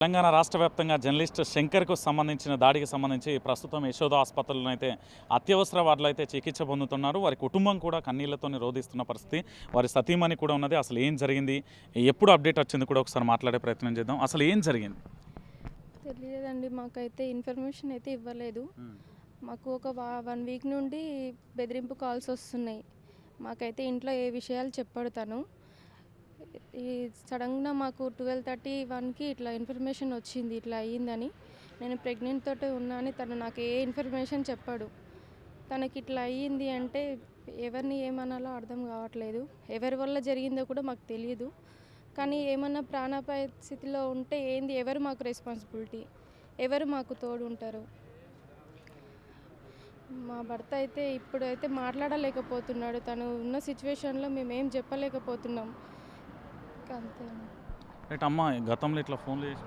తెలంగాణ రాష్ట్ర వ్యాప్తంగా జర్నలిస్ట్ శంకర్కు సంబంధించిన దాడికి సంబంధించి ప్రస్తుతం యశోద ఆసుపత్రిలో అయితే అత్యవసర వార్డులో అయితే చికిత్స పొందుతున్నారు. వారి కుటుంబం కూడా కన్నీళ్ళతో రోధిస్తున్న పరిస్థితి. వారి సతీమణి కూడా ఉన్నది. అసలు ఏం జరిగింది? ఎప్పుడు అప్డేట్ వచ్చింది కూడా ఒకసారి మాట్లాడే ప్రయత్నం చేద్దాం. అసలు ఏం జరిగింది? తెలియదండి. మాకైతే ఇన్ఫర్మేషన్ అయితే ఇవ్వలేదు. మాకు ఒక వన్ వీక్ నుండి బెదిరింపు కాల్స్ వస్తున్నాయి. మాకైతే ఇంట్లో ఏ విషయాలు చెప్పాడు తను. ఈ సడన్గా మాకు ట్వెల్వ్ థర్టీ వన్కి ఇట్లా ఇన్ఫర్మేషన్ వచ్చింది ఇట్లా అయ్యిందని. నేను ప్రెగ్నెంట్ తోటే ఉన్నా అని తను నాకు ఏ ఇన్ఫర్మేషన్ చెప్పాడు. తనకి ఇట్లా అయ్యింది అంటే ఎవరిని ఏమనాలో అర్థం కావట్లేదు. ఎవరి వల్ల జరిగిందో కూడా మాకు తెలియదు కానీ ఏమన్నా ప్రాణాపాయ స్థితిలో ఉంటే ఏంది? ఎవరు మాకు రెస్పాన్సిబిలిటీ? ఎవరు మాకు తోడు ఉంటారు మా భర్త అయితే ఇప్పుడైతే మాట్లాడలేకపోతున్నాడు. తను ఉన్న సిచ్యువేషన్లో మేము ఏం చెప్పలేకపోతున్నాం. అంతే. రైట్ అమ్మ గతంలో ఇట్లా ఫోన్లు చేసి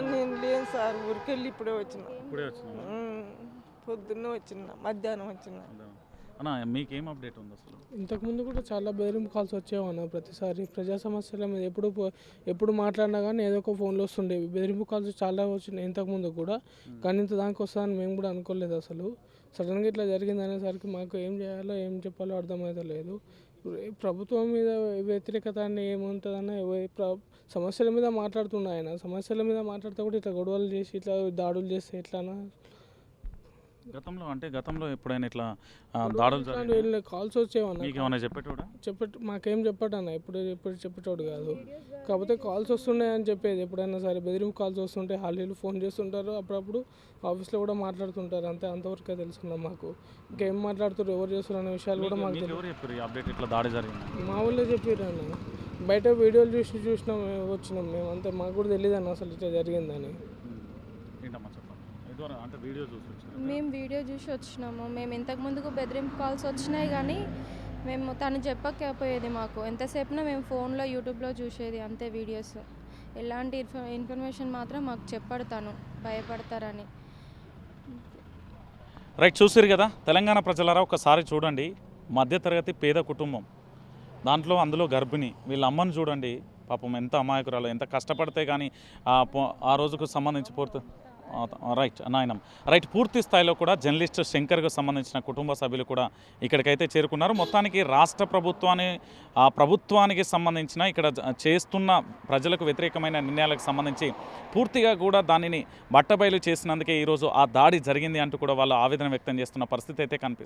నేను లేను సార్ ఊరికెళ్ళి ఇప్పుడే వచ్చిన. ఇప్పుడే వచ్చినా. పొద్దున్నే వచ్చిన మధ్యాహ్నం వచ్చిన. అన్న మీకేం అప్డేట్ ఉంది అసలు? ఇంతకుముందు కూడా చాలా బెదిరింపు కాల్స్ వచ్చేవన్న ప్రతిసారి ప్రజా సమస్యల మీద ఎప్పుడు పో- ఎప్పుడు మాట్లాడినా కానీ ఏదో ఒక ఫోన్లో వస్తుండేవి. బెదిరింపు కాల్స్ చాలా వచ్చినాయి ఇంతకుముందు కూడా కానీ ఇంత దానికి వస్తుందని మేము కూడా అనుకోలేదు అసలు. సడన్గా ఇట్లా జరిగింది అనేసరికి మాకు ఏం చేయాలో ఏం చెప్పాలో అర్థమైతే లేదు ఇప్పుడు ఈ ప్రభుత్వం మీద వ్యతిరేకత అని ఏముంటుందన్న ప్ర- సమస్యల మీద మాట్లాడుతున్నాయన సమస్యల మీద మాట్లాడితే కూడా ఇట్లా గొడవలు చేసి ఇట్లా దాడులు చేస్తే ఎట్లా గతంలో అంటే గతంలో ఎప్పుడైనా ఇట్లా దాడులు జరిగి కాల్స్ వచ్చేవన్న? మీకు ఏమైనా చెప్పేటోడా? చెప్పట్ మాకేం చెప్పాడన్న ఎప్పుడు ఎప్పుడు చెప్పేటోడు కాదు. కాకపోతే కాల్స్ వస్తున్నాయి అని చెప్పేది. ఎప్పుడైనా సరే బెదిరింపు కాల్స్ వస్తుంటే హాలీలు ఫోన్ చేస్తుంటారు. అప్పుడప్పుడు ఆఫీస్లో కూడా మాట్లాడుతుంటారు. అంతే అంతవరకే తెలుసుకున్నాం మాకు. ఇంకేం మాట్లాడుతారు ఎవరు చేస్తారు అనే విషయాలు కూడా మాకు తెలియదు ఎవరు చెప్పారు ఈ అప్డేట్ ఇట్లా దాడి జరిగింది మా ఊళ్ళో చెప్పారు అన్న. బయట వీడియోలు చూసి చూసినాం వచ్చినాం. మేము అంతే మాకు కూడా తెలియదు అన్న అసలు ఇట్లా జరిగిందని. ఏంటమ్మా అంటే వీడియో చూసి మేము వీడియో చూసి వచ్చినాము. మేము ఇంతకు ముందుకు బెదిరింపు కాల్స్ వచ్చినాయి కానీ మేము తను చెప్పకపోయేది మాకు. ఎంతసేపున మేము ఫోన్లో యూట్యూబ్లో చూసేది అంతే వీడియోస్. ఎలాంటి ఇన్ఫ ఇన్ఫర్మేషన్ మాత్రం మాకు చెప్పాడు తను. భయపడతారని. రైట్ చూసారు కదా? తెలంగాణ ప్రజలారా ఒకసారి చూడండి. మధ్యతరగతి పేద కుటుంబం. దాంట్లో అందులో గర్భిణి. వీళ్ళ అమ్మని చూడండి. పాపం ఎంత అమాయకురాలు ఎంత కష్టపడితే కానీ ఆ రోజుకు సంబంధించి పూర్తి ఆ, రైట్ నాయనం. రైట్ పూర్తి స్థాయిలో కూడా జర్నలిస్ట్ శంకర్కు సంబంధించిన కుటుంబ సభ్యులు కూడా ఇక్కడికైతే చేరుకున్నారు. మొత్తానికి రాష్ట్ర ప్రభుత్వాన్ని ఆ ప్రభుత్వానికి సంబంధించిన ఇక్కడ చేస్తున్న ప్రజలకు వ్యతిరేకమైన నిర్ణయాలకు సంబంధించి పూర్తిగా కూడా దానిని బట్టబయలు చేసినందుకే ఈరోజు ఆ దాడి జరిగింది అంటూ కూడా వాళ్ళు ఆవేదన వ్యక్తం చేస్తున్న పరిస్థితి అయితే కనిపిస్తుంది.